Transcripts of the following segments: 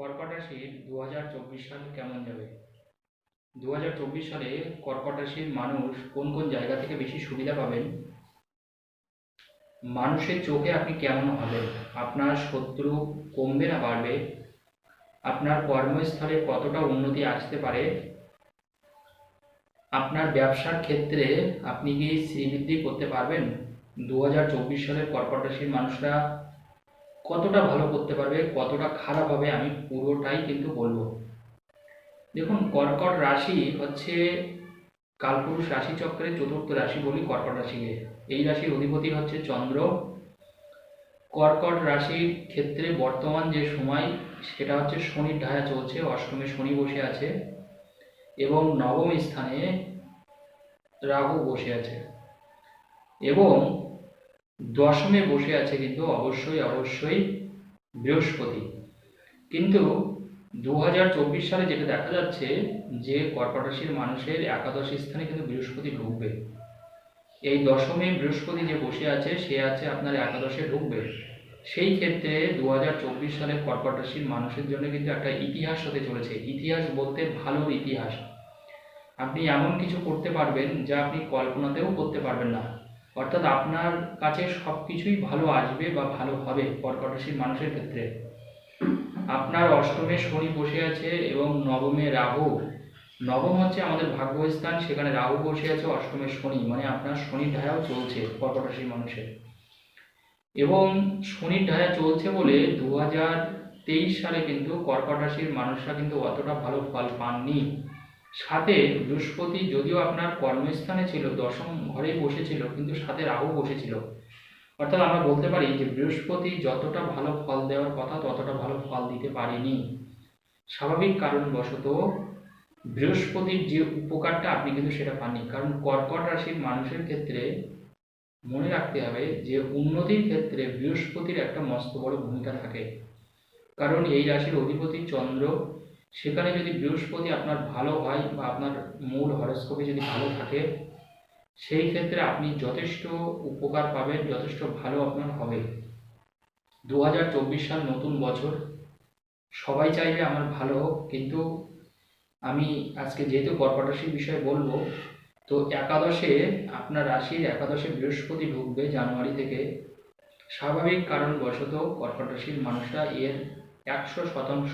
কর্কট রাশির দু হাজার চব্বিশ সাল কেমন যাবে? দু হাজার চব্বিশ সালে কর্কট রাশির মানুষ কোন কোন জায়গা থেকে বেশি সুবিধা পাবেন? মানুষের চোখে আপনি কেমন হবেন? আপনার শত্রু কমবে না বাড়বে? আপনার কর্মস্থলে কতটা উন্নতি আসতে পারে? আপনার ব্যবসার ক্ষেত্রে আপনি কি শ্রীবৃদ্ধি করতে পারবেন? দু হাজার চব্বিশ সালের কর্কট রাশির মানুষরা কতটা ভালো করতে পারবে, কতটা খারাপ হবে আমি পুরোটাই কিন্তু বলব। দেখুন, কর্কট রাশি হচ্ছে কালপুরুষ রাশি চক্রের চতুর্থ রাশি বলি কর্কট রাশিকে। এই রাশির অধিপতি হচ্ছে চন্দ্র। কর্কট রাশির ক্ষেত্রে বর্তমান যে সময়, সেটা হচ্ছে শনির ঢায়া চলছে, অষ্টমে শনি বসে আছে এবং নবম স্থানে রাহু বসে আছে। এবং দশমে বসে আছে কিন্তু অবশ্যই অবশ্যই বৃহস্পতি। কিন্তু দু হাজার চব্বিশ সালে যেটা দেখা যাচ্ছে যে কর্কট রাশির মানুষের একাদশ স্থানে কিন্তু বৃহস্পতি ঢুকবে। এই দশমে বৃহস্পতি যে বসে আছে, সে আছে আপনার একাদশে ঢুকবে। সেই ক্ষেত্রে দু সালের কর্কট রাশির মানুষের জন্য কিন্তু একটা ইতিহাস হতে চলেছে। ইতিহাস বলতে ভালোর ইতিহাস। আপনি এমন কিছু করতে পারবেন যা আপনি কল্পনাতেও করতে পারবেন না। অর্থাৎ আপনার কাছে সব কিছুই ভালো আসবে বা ভালো হবে কর্কট রাশির মানুষের ক্ষেত্রে। আপনার অষ্টমে শনি বসে আছে এবং নবমে রাহু। নবম হচ্ছে আমাদের ভাগ্যস্থান, সেখানে রাহু বসে আছে, অষ্টমে শনি মানে আপনার শনির ঢায়াও চলছে কর্কট রাশির মানুষের। এবং শনির ঢায়া চলছে বলে দু সালে কিন্তু কর্কট রাশির মানুষরা কিন্তু অতটা ভালো ফল পাননি। সাথে বৃহস্পতি যদিও আপনার কর্মস্থানে ছিল, দশম ঘরেই বসেছিল, কিন্তু সাথে রাহু বসেছিল। অর্থাৎ আমরা বলতে পারি যে বৃহস্পতি যতটা ভালো ফল দেওয়ার কথা, ততটা ভালো ফল দিতে পারেনি। স্বাভাবিক কারণবশত বৃহস্পতির যে উপকারটা আপনি কিন্তু সেটা পাননি। কারণ কর্কট রাশির মানুষের ক্ষেত্রে মনে রাখতে হবে যে উন্নতির ক্ষেত্রে বৃহস্পতির একটা মস্ত বড় ভূমিকা থাকে। কারণ এই রাশির অধিপতি চন্দ্র সেখানে যদি বৃহস্পতি আপনার ভালো হয় বা আপনার মূল হরস্কোপে যদি ভালো থাকে, সেই ক্ষেত্রে আপনি যথেষ্ট উপকার পাবেন, যথেষ্ট ভালো আপনার হবে। দু হাজার চব্বিশ সাল নতুন বছর। সবাই চাইবে আমার ভালো হোক, কিন্তু আমি আজকে যেহেতু কর্কট রাশির বিষয়ে বলব, তো একাদশে আপনার রাশির একাদশে বৃহস্পতি ঢুকবে জানুয়ারি থেকে। স্বাভাবিক কারণবশত কর্কট রাশির মানুষরা এর একশো শতাংশ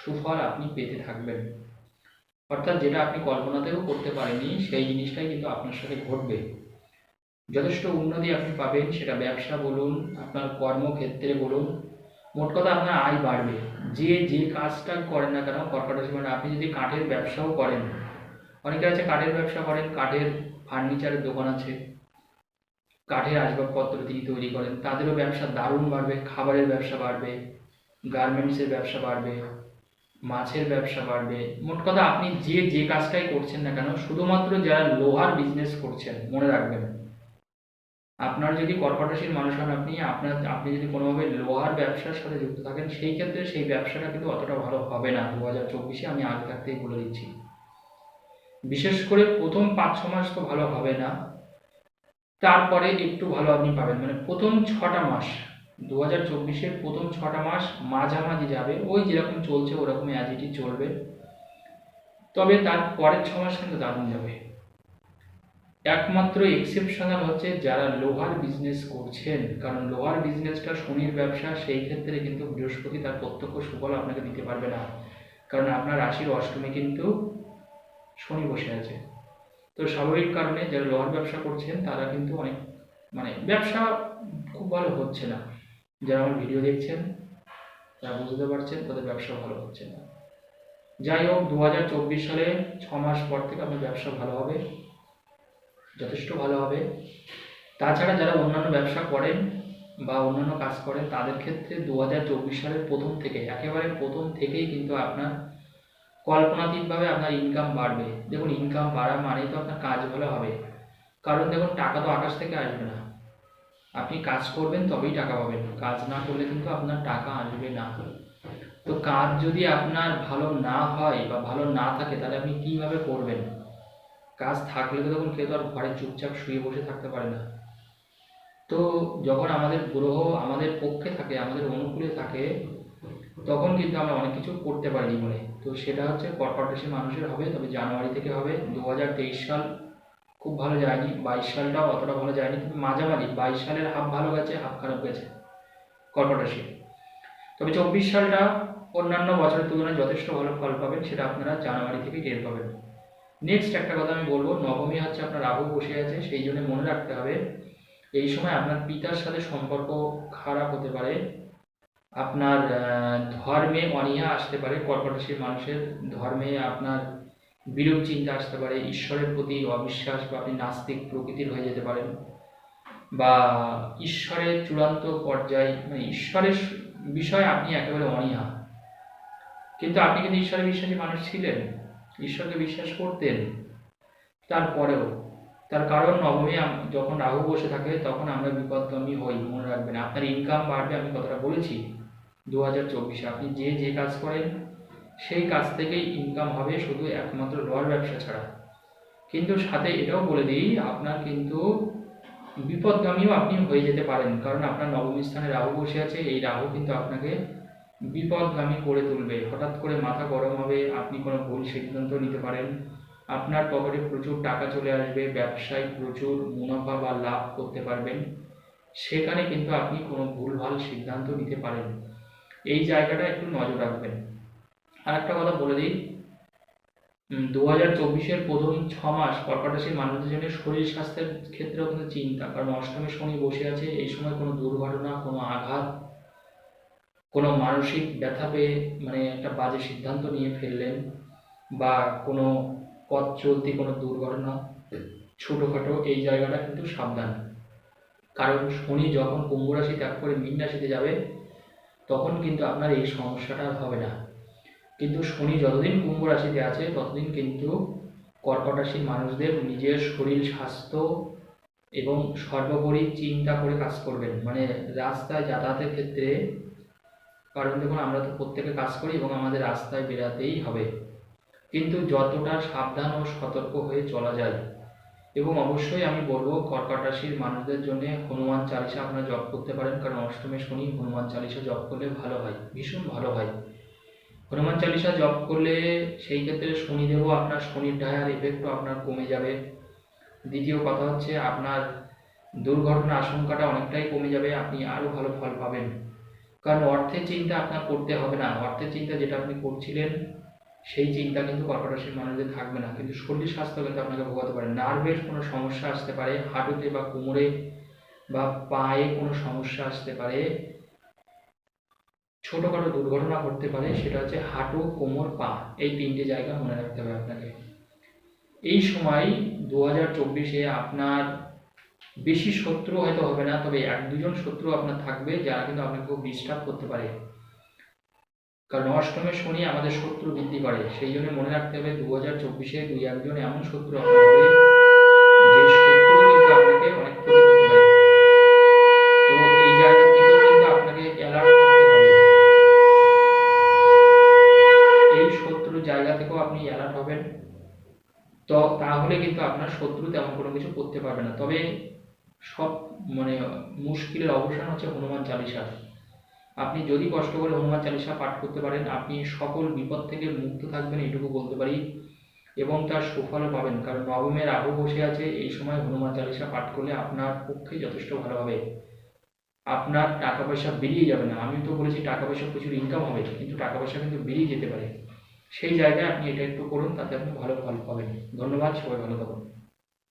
সুফল আপনি পেতে থাকবেন। অর্থাৎ যেটা আপনি কল্পনাতেও করতে পারেননি, সেই জিনিসটাই কিন্তু আপনার সাথে ঘটবে। যথেষ্ট উন্নতি আপনি পাবেন, সেটা ব্যবসা বলুন, আপনার কর্মক্ষেত্রে বলুন, মোট কথা আপনার আয় বাড়বে। যে যে কাজটা করেন না কেন, কর্কট রাশি মানে আপনি যদি কাঠের ব্যবসাও করেন, অনেকে আছে কাঠের ব্যবসা করেন, কাঠের ফার্নিচারের দোকান আছে, কাঠের আসবাবপত্র তিনি তৈরি করেন, তাদেরও ব্যবসা দারুণ বাড়বে, খাবারের ব্যবসা বাড়বে। গার্মেন্টসের ব্যবসা বাড়বে, মাছের ব্যবসা বাড়বে। মোট কথা আপনি যে যে কাজটাই করছেন না কেন, শুধুমাত্র যারা লোহার বিজনেস করছেন, মনে রাখবেন। আপনার যদি কর্কট মানুষ হন, আপনি, আপনার, আপনি যদি কোনোভাবে লোহার ব্যবসার সাথে যুক্ত থাকেন, সেই ক্ষেত্রে সেই ব্যবসাটা কিন্তু অতটা ভালো হবে না। দু হাজার চব্বিশে আমি আগে থাকতেই বলে দিচ্ছি। বিশেষ করে প্রথম পাঁচ, ছ মাস তো ভালো হবে না। তারপরে একটু ভালো আপনি পাবেন। মানে প্রথম ছটা মাস দু হাজার চব্বিশের প্রথম ছটা মাস মাঝামাঝি যাবে। ওই যেরকম চলছে ওরকম অ্যাজিটি চলবে। তবে তার পরের ছ মাস কিন্তু দারুণ যাবে। একমাত্র এক্সেপশনাল হচ্ছে যারা লোহার বিজনেস করছেন। কারণ লোহার বিজনেসটা শনির ব্যবসা, সেই ক্ষেত্রে কিন্তু বৃহস্পতি তার প্রত্যক্ষ সুফল আপনাকে দিতে পারবে না। কারণ আপনার রাশির অষ্টমী কিন্তু শনি বসে আছে। তো স্বাভাবিক কারণে যারা লোহার ব্যবসা করছেন, তারা কিন্তু অনেক মানে ব্যবসা খুব ভালো হচ্ছে না। যারা আমার ভিডিও দেখছেন, তারা বুঝতে পারছেন তাদের ব্যবসা ভালো হচ্ছে না। যাই হোক দু হাজার চব্বিশ সালে ছ মাস পর থেকে আপনার ব্যবসা ভালো হবে, যথেষ্ট ভালো হবে। তাছাড়া যারা অন্যান্য ব্যবসা করেন বা অন্যান্য কাজ করেন, তাদের ক্ষেত্রে দু হাজার চব্বিশ সালের প্রথম থেকে, একেবারে প্রথম থেকেই কিন্তু আপনার কল্পনাতীতভাবে আপনার ইনকাম বাড়বে। দেখুন ইনকাম বাড়া মানেই তো আপনার কাজ ভালো হবে। কারণ দেখুন, টাকা তো আকাশ থেকে আসবে না। আপনি কাজ করবেন তবেই টাকা পাবেন কাজ না করলে কিন্তু আপনার টাকা আসবে না। তো কাজ যদি আপনার ভালো না হয় বা ভালো না থাকে, তাহলে আপনি কীভাবে করবেন? কাজ থাকলে তো তখন কেউ তো আর ঘরে চুপচাপ শুয়ে বসে থাকতে পারে না। তো যখন আমাদের গ্রহ আমাদের পক্ষে থাকে, আমাদের অনুকূলে থাকে, তখন কিন্তু আমরা অনেক কিছু করতে পারি জীবনে। তো সেটা হচ্ছে কর্পোরেশন মানুষের হবে, তবে জানুয়ারি থেকে হবে। দু হাজার তেইশ সাল খুব ভালো যায়নি, বাইশ সালটাও অতটা ভালো যায়নি তবে মাঝামাঝি বাইশ সালের হাফ ভালো গেছে হাফ খারাপ গেছে, কর্কট রাশি তবে চব্বিশ সালটা অন্যান্য বছরের তুলনায় যথেষ্ট ভালো ফল পাবেন, সেটা আপনারা জানুয়ারি থেকে টের পাবেন। নেক্সট একটা কথা আমি বলব, নবমী হচ্ছে আপনার রাহু বসে আছে, সেই জন্য মনে রাখতে হবে, এই সময় আপনার পিতার সাথে সম্পর্ক খারাপ হতে পারে, আপনার ধর্মে অনীহা আসতে পারে, কর্কট রাশির মানুষের ধর্মে আপনার বিরূপ চিন্তা আসতে পারে, ঈশ্বরের প্রতি অবিশ্বাস বা আপনি নাস্তিক প্রকৃতির হয়ে যেতে পারেন। বা ঈশ্বরের চূড়ান্ত পর্যায়ে মানে ঈশ্বরের বিষয়ে আপনি একেবারে অনীহা। কিন্তু আপনি কিন্তু ঈশ্বরের বিশ্বাসী মানুষ ছিলেন, ঈশ্বরকে বিশ্বাস করতেন, তারপরেও, তার কারণ নবমী যখন রাহু বসে থাকে, তখন আমরা বিপদগামী হই, মনে রাখবেন। আপনার ইনকাম বাড়বে, আমি কথাটা বলেছি। দু হাজার চব্বিশে আপনি যে যে কাজ করেন সেই কাজ থেকেই ইনকাম হবে শুধু একমাত্র লর ব্যবসা ছাড়া। কিন্তু সাথে এটাও বলে দিই, আপনার কিন্তু বিপদগামীও আপনি হয়ে যেতে পারেন, কারণ আপনার নবম স্থানে রাহু বসে আছে, এই রাহু কিন্তু আপনাকে বিপদগামী করে তুলবে। হঠাৎ করে মাথা গরম হবে, আপনি কোনো ভুল সিদ্ধান্ত নিতে পারেন। আপনার পকেটে প্রচুর টাকা চলে আসবে, ব্যবসায় প্রচুর মুনাফা বা লাভ করতে পারবেন। সেখানে কিন্তু আপনি কোনো ভুলভাল সিদ্ধান্ত নিতে পারেন। এই জায়গাটা একটু নজর রাখবেন। আর একটা কথা বলে দিই। দু হাজার চব্বিশের প্রথম ছ মাস কর্কট রাশির মানুষদের জন্য শরীর স্বাস্থ্যের ক্ষেত্রেও কিন্তু চিন্তা, কারণ অষ্টমী শনি বসে আছে, এই সময় কোনো দুর্ঘটনা, কোনো আঘাত, কোনো মানসিক ব্যথা পেয়ে মানে একটা বাজে সিদ্ধান্ত নিয়ে ফেললেন বা কোনো পথ চলতি কোনো দুর্ঘটনা, ছোটোখাটো এই জায়গাটা কিন্তু সাবধান। কারণ শনি যখন কুম্ভ রাশি ত্যাগ করে মীন রাশিতে যাবে, তখন কিন্তু আপনার এই সমস্যাটা হবে না। কিন্তু শনি যতদিন কুম্ভ রাশিতে আছে, ততদিন কিন্তু কর্কট রাশির মানুষদের নিজের শরীর, স্বাস্থ্য এবং সর্বোপরি চিন্তা করে কাজ করবেন। মানে রাস্তায় যাতায়াতের ক্ষেত্রে কারণ দেখুন, আমরা তো প্রত্যেকে কাজ করি এবং আমাদের রাস্তায় বেরাতেই হবে। কিন্তু যতটা সাবধান ও সতর্ক হয়ে চলা যায়। এবং অবশ্যই আমি বলব কর্কট রাশির মানুষদের জন্য হনুমান চালিসা আপনারা জপ করতে পারেন, কারণ অষ্টমে শনি হনুমান চালিসা জপ করলে ভালো হয়, ভীষণ ভালো হয়। হনুমান চালিসা জপ করলে সেই ক্ষেত্রে শনিদেবও আপনার শনির ডায়ার এফেক্টও আপনার কমে যাবে। দ্বিতীয় কথা হচ্ছে আপনার দুর্ঘটনা আশঙ্কাটা অনেকটাই কমে যাবে, আপনি আরও ভালো ফল পাবেন। কারণ অর্থের চিন্তা আপনার করতে হবে না। অর্থের চিন্তা যেটা আপনি করছিলেন, সেই চিন্তা কিন্তু কর্কট রাশির মানুষদের থাকবে না। কিন্তু শরীর স্বাস্থ্য কিন্তু আপনাকে ভোগাতে পারে। নার্ভের কোনো সমস্যা আসতে পারে, হাঁটুতে বা কোমরে বা পায়ে কোনো সমস্যা আসতে পারে। ছোটোখাটো দুর্ঘটনা ঘটতে পারে, সেটা হচ্ছে হাঁটু, কোমর, পা, এই তিনটে জায়গা মনে রাখতে হবে আপনাকে। এই সময় দু হাজার চব্বিশে আপনার বেশি শত্রু হয়তো হবে না, তবে এক দুজন শত্রু আপনার থাকবে, যারা কিন্তু আপনাকে খুব ডিস্টার্ব করতে পারে। কারণ অষ্টমে শনি আমাদের শত্রু বৃদ্ধি করে, সেই জন্য মনে রাখতে হবে দু হাজার চব্বিশে দুই একজন এমন শত্রু আপনার হবে, যে শত্রু কিন্তু আপনাকে অনেক ক্ষতি করতে পারে তো এই জায়গা থেকেও কিন্তু আপনাকে অ্যালার্ট থাকতে হবে এই শত্রু জায়গা থেকেও আপনি অ্যালার্ট হবেন তো তাহলে কিন্তু আপনার শত্রু তেমন কোনো কিছু করতে পারবে না। তবে সব মানে মুশকিলের অবসান হচ্ছে হনুমান চালিসা। আপনি যদি কষ্ট করে হনুমান চালিসা পাঠ করতে পারেন, আপনি সকল বিপদ থেকে মুক্ত থাকবেন এটুকু বলতে পারি। এবং তার সুফলও পাবেন। কারণ নবমের রাহু বসে আছে, এই সময় হনুমান চালিসা পাঠ করলে আপনার পক্ষে যথেষ্ট ভালো হবে। আপনার টাকা পয়সা বেরিয়ে যাবে না। আমি তো বলেছি টাকা পয়সা প্রচুর ইনকাম হবে, কিন্তু টাকা পয়সা কিন্তু বেরিয়ে যেতে পারে। সেই জায়গায় আপনি এটা একটু করুন, তাতে আপনি ভালো ফল পাবেন। ধন্যবাদ, সবাই ভালো থাকুন।